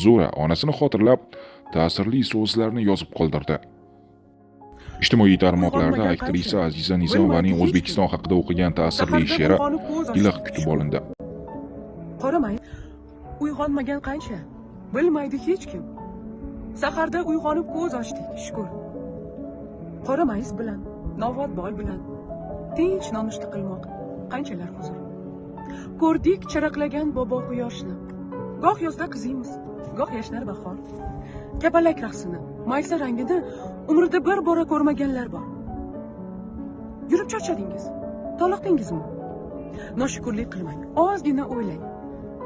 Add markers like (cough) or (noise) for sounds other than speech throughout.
Zura onasini xotirlab, ta'sirli so'zlarni yozib qoldirdi. Ijtimoiy tarmoqlarda aktrisa Aziza Nizomovaning O'zbekiston haqida o'qigan ta'sirli she'ri iliq kutib olindi. qaramay uyg'onmagan qancha? Bilmaydi hech kim. Saharda uyg'onib ko'z ochdik shukur. Qora mayiz bilan novvot boy bilan. Tinch nonushta qilmoq qanchalar huzur. Ko'rdik charaqlagan bobo quyoshni goh yozda qiziymiz. Goh yashnar bahor. Kapalak raqsini maysa rangini umrida bir bora ko'rmaganlar bor. Yurib charchadingiz. Toliqdingizmi? Noshukurlik qilmang. Ozgina o'ylang.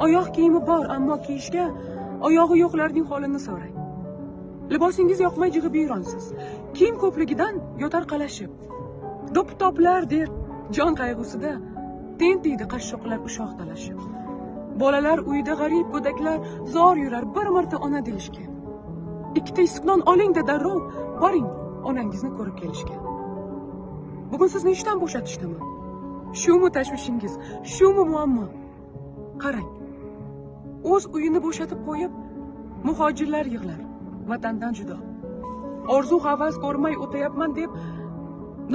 Oyoq kiyimi bor ammo kiyishga oyog'i yo'qlarning holini so'rang. Libosingiz yoqmay jig'ibiyronsiz kiyim ko'pligidan yotar qalashib. Do'ppi toplar deb jon qayg'usida tentiydi qashshoqlar ushoq talashib. Bolalar uyida g'arib go'daklar zor yurar bir marta ona deyishga. Ikkita issiq non oling-da darrov boring onangizni ko'rib kelishga. Bugun sizni ishdan bo'shatishdimi? Shumi tashvishingiz shumi muammo. Qarang o'z uyini bo'shatib qo'yib muhojirlar yig'lar vatandan judo. Orzu havas ko'rmay o'tayapman deb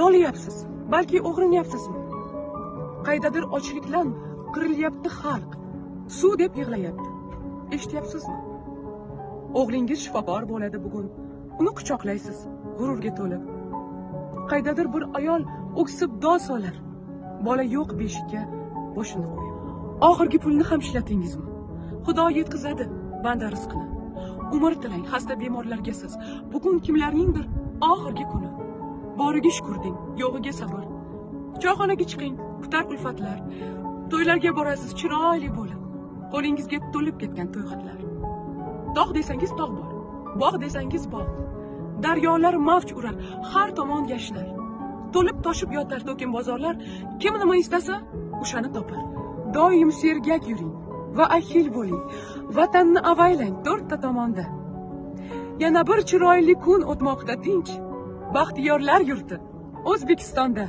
noliyapsiz balki o'g'rinyapsizmi? Qaydadir ochlikdan qirilyapti xalq. Suv deb yig'layapti. Eshityapsizmi? O'g'lingiz shifokor bo'ladi bugun. Uni quchoqlaysiz g'ururga to'lib. Qaydadir bir ayol o'ksib do solar. Bola yo'q beshikka boshini qo'yib. Oxirgi pulni ham ishlatdingizmi xudo yetkazadi banda rizqini umr tilang xasta bemorlarga siz. Bugun kimlarningdir oxirgi kuni. Boriga shukur deng yo'g'iga sabr. Choyxonaga chiqing kutar ulfatlar. To'ylarga borasiz chiroyli bo'lib qo'lingizga to'lib ketgan to'yxatlar tog' desangiz tog' bor bog' desangiz bog' daryolar mavj urar har tomon yashnar to'lib toshib yotar to'kin bozorlar kim nima istasa o'shani topar. Doim sergak yuring va ahil bo'ling vatanni avaylang to'rtta tomonda. Yana bir chiroyli kun o'tmoqda tinch. Baxtiyorlar yurti o'zbekistonda.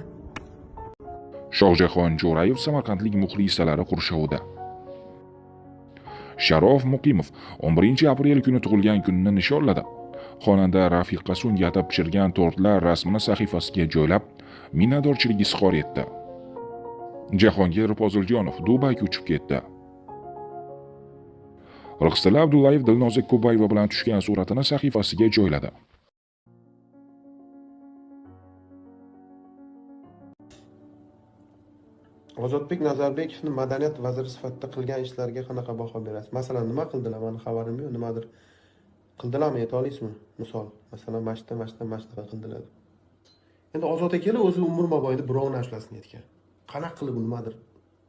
Shohjahon Jo'rayev samarqandlik muxlisalari qurshovida. Sharof Muqimov 11 aprel kuni tug'ilgan kunini nishonladi. Xonanda Rafiqa Sunga atab pishirgan tortlar rasmini sahifasiga joylab, minnatdorchilik izhor etdi. Jahongir Poziljonov Dubayga uchib ketdi. Rixsila Abdullayev Dilnoza Kubayeva bilan tushgan suratini sahifasiga joyladi. Ozodbek nazarbekovni madaniyat vaziri sifatida qilgan ishlariga qanaqa baho berasiz? Masalan nima qildilar? Mani xabarim yo'q. Nimadir qildilarmi? Ayta olasizmi? Misol masalan mana shunaqa mana shunaqa mana shunaqa qildilar. Endi ozod akala o'zi umr mobaynida birovni ashulasin aytgan. Qanaqa qilib nimadir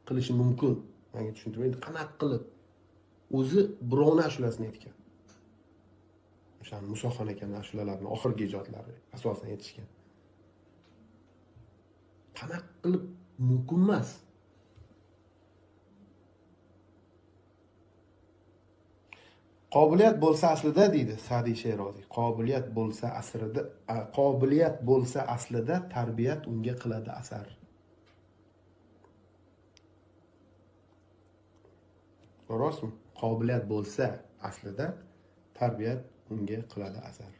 qilishi mumkin? Manga tushuntirib endi qanaqa qilib o'zi birovni ashulasini aytgan? O'sha musoxon akani ashulalarini oxirgi ijodlari asosan aytishgan. Qanaqa qilib mumkin qobiliyat bo'lsa aslida deydi sadiy sheroziy qobiliyat bo'lsa asrida qobiliyat bo'lsa aslida tarbiyat unga qiladi asar. Rostmi? Qobiliyat bo'lsa aslida tarbiyat unga qiladi asar.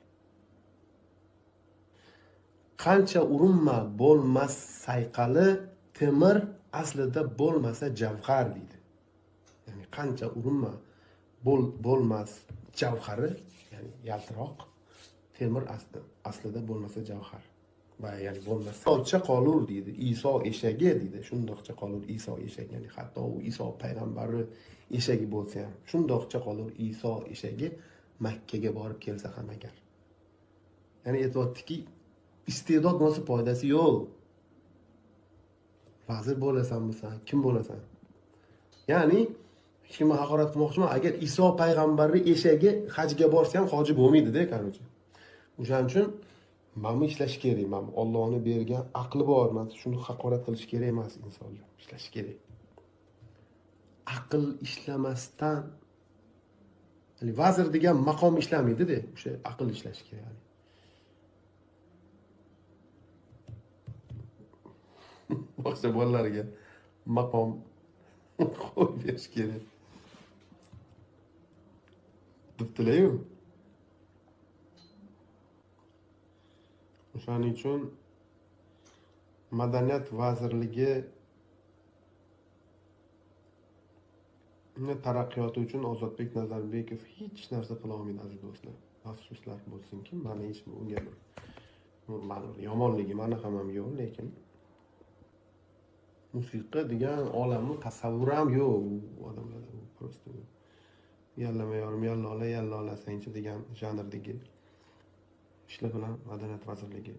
Qancha urinma bo'lmas sayqali temir aslida bo'lmasa javhar deydi. Ya'ni qancha urinma bo'l bo'lmas javhari ya'ni yaltiroq temir asli, aslida bo'lmasa javhar. Va ya'ni bo'lmasa isocha qolur deydi iso eshagi deydi shundoqcha qolur iso eshagi ya'ni hatto u iso payg'ambarni eshagi bo'lsa ham shundoqcha qolur iso eshagi makkaga borib kelsa ham agar. Ya'ni aytyaptiki iste'dod bo'lsa foydasi yo'q. Vazir bo'lasan bo'lsan kim bo'lasan? Ya'ni hech kimni haqorat qilmoqchiman. Agar iso payg'ambarni eshagi hajga borsa ham hoji bo'lmaydida короче o'shaning uchun mana bu ishlash kerak. Mana bu ollohni bergan aqli bor. Mana shuni haqorat qilish kerak emas insonlar. Ishlash kerak. Aql ishlamasdan vazir degan maqom ishlamaydida o'sha aql ishlashi kerak. (laughs) boshqa bolalarga maqom (laughs) qo'yib berish kerak. Debdilar-yu o'shaning uchun madaniyat vazirligi taraqqiyoti uchun ozodbek nazarbekov hech narsa qila olmaydi aziz do'stlar. Afsuslar bo'lsinki mani hech unga mani yomonligi mani ham yo'q lekin musiqa degan olamni tasavvuri ham yo'q u odamlarda просто yallama yorim yallola yallolasangchi degan janrdagi ishlar bilan madaniyat vazirligi